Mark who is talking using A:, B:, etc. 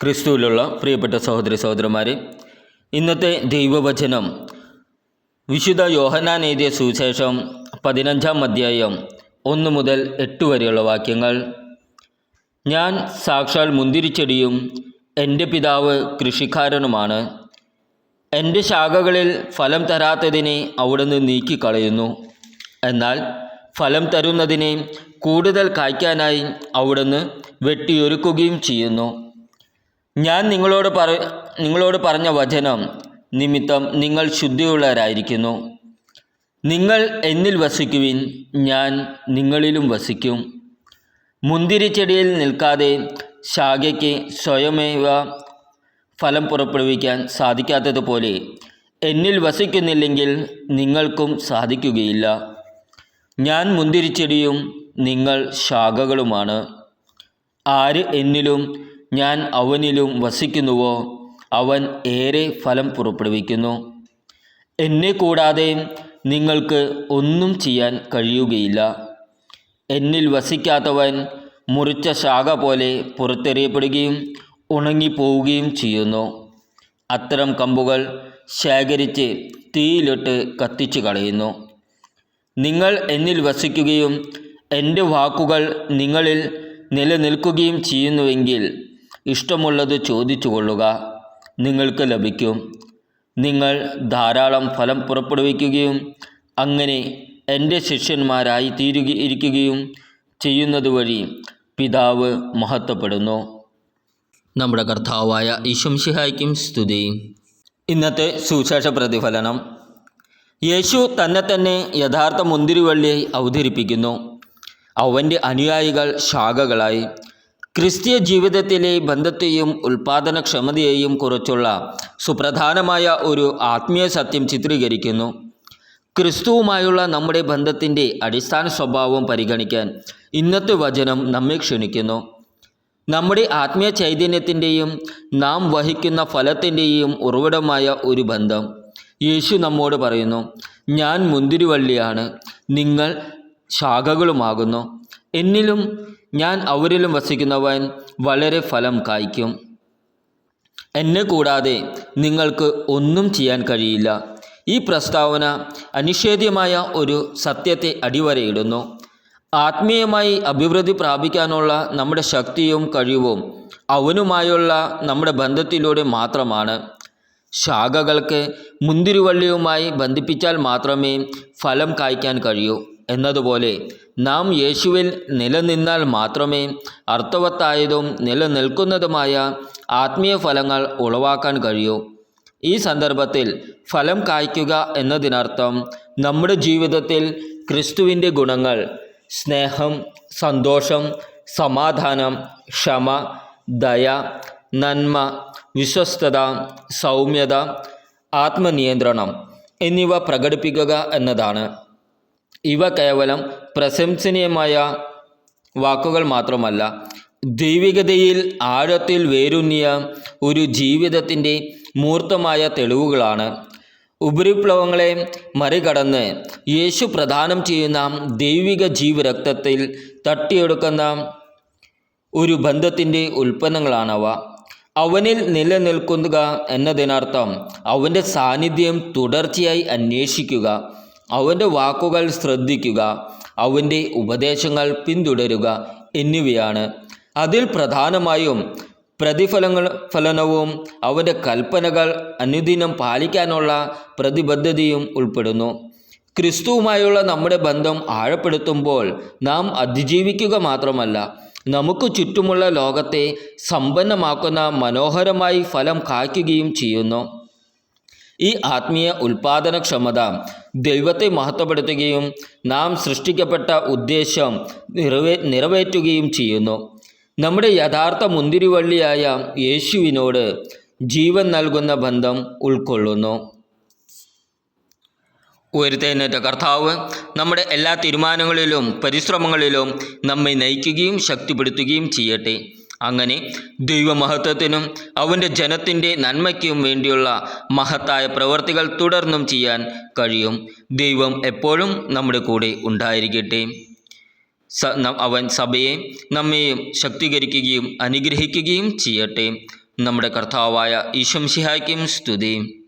A: ക്രിസ്തുവിലുള്ള പ്രിയപ്പെട്ട സഹോദരി സഹോദരന്മാരെ ഇന്നത്തെ ദൈവവചനം വിശുദ്ധ യോഹനാൻ എഴുതിയ സുവിശേഷം പതിനഞ്ചാം അധ്യായം ഒന്ന് മുതൽ എട്ട് വരെയുള്ള വാക്യങ്ങൾ. ഞാൻ സാക്ഷാൽ മുന്തിരിച്ചെടിയും എന്റെ പിതാവ് കൃഷിക്കാരനുമാണ്. എന്റെ ശാഖകളിൽ ഫലം തരാത്തതിനെ അവിടുന്ന് നീക്കിക്കളയുന്നു. എന്നാൽ ഫലം തരുന്നതിനെ കൂടുതൽ കായ്ക്കാനായി അവിടുന്ന് വെട്ടിയൊരുക്കുകയും ചെയ്യുന്നു. ഞാൻ നിങ്ങളോട് പറ നിങ്ങളോട് പറഞ്ഞ വചനം നിമിത്തം നിങ്ങൾ ശുദ്ധിയുള്ളവരായിരിക്കുന്നു. നിങ്ങൾ എന്നിൽ വസിക്കുവിൻ ഞാൻ നിങ്ങളിലും വസിക്കും. മുന്തിരിച്ചെടിയിൽ നിൽക്കാതെ ശാഖയ്ക്ക് സ്വയമേവ ഫലം പുറപ്പെടുവിക്കാൻ സാധിക്കാത്തതുപോലെ എന്നിൽ വസിക്കുന്നില്ലെങ്കിൽ നിങ്ങൾക്കും സാധിക്കുകയില്ല. ഞാൻ മുന്തിരിച്ചെടിയും നിങ്ങൾ ശാഖകളുമാണ്. ആര് എന്നിലും ഞാൻ അവനിലും വസിക്കുന്നുവോ? അവൻ ഏറെ ഫലം പുറപ്പെടുവിക്കുന്നു. എന്നെ കൂടാതെ നിങ്ങൾക്ക് ഒന്നും ചെയ്യാൻ കഴിയുകയില്ല. എന്നിൽ വസിക്കാത്തവൻ മുറിച്ച ശാഖ പോലെ പുറത്തെറിയപ്പെടുകയും ഉണങ്ങിപ്പോവുകയും ചെയ്യുന്നു. അത്തരം കമ്പുകൾ ശേഖരിച്ച് തീയിലിട്ട് കത്തിച്ചു കളയുന്നു. നിങ്ങൾ എന്നിൽ വസിക്കുകയും എന്റെ വാക്കുകൾ നിങ്ങളിൽ നിലനിൽക്കുകയും ചെയ്യുന്നുവെങ്കിൽ ഇഷ്ടമുള്ളത് ചോദിച്ചു കൊള്ളുക നിങ്ങൾക്ക് ലഭിക്കും. നിങ്ങൾ ധാരാളം ഫലം പുറപ്പെടുവിക്കുകയും അങ്ങനെ എന്റെ ശിഷ്യന്മാരായി തീരുക ഇരിക്കുകയും ചെയ്യുന്നത് വഴി പിതാവ് മഹത്വപ്പെടുന്നു. നമ്മുടെ കർത്താവായ ഈശംഷിഹായ്ക്കും സ്തുതി. ഇന്നത്തെ സുവിശേഷ പ്രതിഫലനം. യേശു തന്നെ തന്നെ യഥാർത്ഥ മുന്തിരിവള്ളിയായി അവതരിപ്പിക്കുന്നു. അവന്റെ അനുയായികൾ ശാഖകളായി. ക്രിസ്തീയ ജീവിതത്തിലെ ബന്ധത്തെയും ഉൽപാദനക്ഷമതയെയും കുറിച്ചുള്ള സുപ്രധാനമായ ഒരു ആത്മീയ സത്യം ചിത്രീകരിക്കുന്നു. ക്രിസ്തുവുമായുള്ള നമ്മുടെ ബന്ധത്തിന്റെ അടിസ്ഥാന സ്വഭാവം പരിഗണിക്കാൻ ഇന്നത്തെ വചനം നമ്മെ ക്ഷണിക്കുന്നു. നമ്മുടെ ആത്മീയ ചൈതന്യത്തിന്റെയും നാം വഹിക്കുന്ന ഫലത്തിന്റെയും ഉറവിടമായ ഒരു ബന്ധം യേശു നമ്മോട് പറയുന്നു ഞാൻ മുന്തിരിവള്ളിയാണ് നിങ്ങൾ ശാഖകളുമാകുന്നു. എന്നിലും ഞാൻ അവരിലും വസിക്കുന്നവൻ വളരെ ഫലം കായ്ക്കും. എന്നെ കൂടാതെ നിങ്ങൾക്ക് ഒന്നും ചെയ്യാൻ കഴിയില്ല. ഈ പ്രസ്താവന അനിഷേധ്യമായ ഒരു സത്യത്തെ അടിവരയിടുന്നു. ആത്മീയമായി അഭിവൃദ്ധി പ്രാപിക്കാനുള്ള നമ്മുടെ ശക്തിയും കഴിവും അവനുമായുള്ള നമ്മുടെ ബന്ധത്തിലൂടെ മാത്രമാണ്. ശാഖകൾക്ക് മുന്തിരിവള്ളിയുമായി ബന്ധിപ്പിച്ചാൽ മാത്രമേ ഫലം കായ്ക്കാൻ കഴിയൂ. എന്നതുപോലെ നാം യേശുവിൽ നിലനിന്നാൽ മാത്രമേ അർത്ഥവത്തായതും നിലനിൽക്കുന്നതുമായ ആത്മീയ ഫലങ്ങൾ ഉളവാക്കാൻ കഴിയൂ. ഈ സന്ദർഭത്തിൽ ഫലം കായ്ക്കുക എന്നതിനർത്ഥം നമ്മുടെ ജീവിതത്തിൽ ക്രിസ്തുവിന്റെ ഗുണങ്ങൾ സ്നേഹം സന്തോഷം സമാധാനം ക്ഷമ ദയ നന്മ വിശ്വസ്തത സൗമ്യത ആത്മനിയന്ത്രണം എന്നിവ പ്രകടിപ്പിക്കുക എന്നതാണ്. ഇവ കേവലം പ്രശംസനീയമായ വാക്കുകൾ മാത്രമല്ല ദൈവികതയിൽ ആഴത്തിൽ വേരുന്നിയ ഒരു ജീവിതത്തിന്റെ മൂർത്തമായ തെളിവുകളാണ്. ഉപരിപ്ലവങ്ങളെ മറികടന്ന് യേശു പ്രദാനം ചെയ്യുന്ന ദൈവിക ജീവരക്തത്തിൽ തട്ടിയെടുക്കുന്ന ഒരു ബന്ധത്തിന്റെ ഉൽപ്പന്നങ്ങളാണവ. അവനിൽ നിലനിൽക്കുക എന്നതിനർത്ഥം അവന്റെ സാന്നിധ്യം തുടർച്ചയായി അന്വേഷിക്കുക. അവന്റെ വാക്കുകൾ ശ്രദ്ധിക്കുക അവന്റെ ഉപദേശങ്ങൾ പിന്തുടരുക എന്നിവയാണ്. അതിൽ പ്രധാനമായും പ്രതിഫലങ്ങൾ ഫലനവും അവന്റെ കൽപ്പനകൾ അനുദിനം പാലിക്കാനുള്ള പ്രതിബദ്ധതയും ഉൾപ്പെടുന്നു. ക്രിസ്തുവുമായുള്ള നമ്മുടെ ബന്ധം ആഴപ്പെടുത്തുമ്പോൾ നാം അതിജീവിക്കുക മാത്രമല്ല നമുക്ക് ചുറ്റുമുള്ള ലോകത്തെ സമ്പന്നമാക്കുന്ന മനോഹരമായി ഫലം കായ്ക്കുകയും ചെയ്യുന്നു. ഈ ആത്മീയ ഉൽപാദനക്ഷമത ദൈവത്തെ മഹത്വപ്പെടുത്തുകയും നാം സൃഷ്ടിക്കപ്പെട്ട ഉദ്ദേശം നിറവേ നിറവേറ്റുകയും ചെയ്യുന്നു. നമ്മുടെ യഥാർത്ഥ മുന്തിരിവള്ളിയായ യേശുവിനോട് ജീവൻ നൽകുന്ന ബന്ധം ഉൾക്കൊള്ളുന്നു. ഉയർത്തേനേറ്റ കർത്താവ് നമ്മുടെ എല്ലാ തീരുമാനങ്ങളിലും പരിശ്രമങ്ങളിലും നമ്മെ നയിക്കുകയും ശക്തിപ്പെടുത്തുകയും ചെയ്യട്ടെ. അങ്ങനെ ദൈവമഹത്വത്തിനും അവന്റെ ജനത്തിന്റെ നന്മയ്ക്കും വേണ്ടിയുള്ള മഹത്തായ പ്രവർത്തികൾ തുടർന്നും ചെയ്യാൻ കഴിയും. ദൈവം എപ്പോഴും നമ്മുടെ കൂടെ ഉണ്ടായിരിക്കട്ടെ. അവൻ സഭയെ നമ്മെയും ശക്തീകരിക്കുകയും അനുഗ്രഹിക്കുകയും ചെയ്യട്ടെ. നമ്മുടെ കർത്താവായ ഈശംഷിഹായ്ക്കും സ്തുതി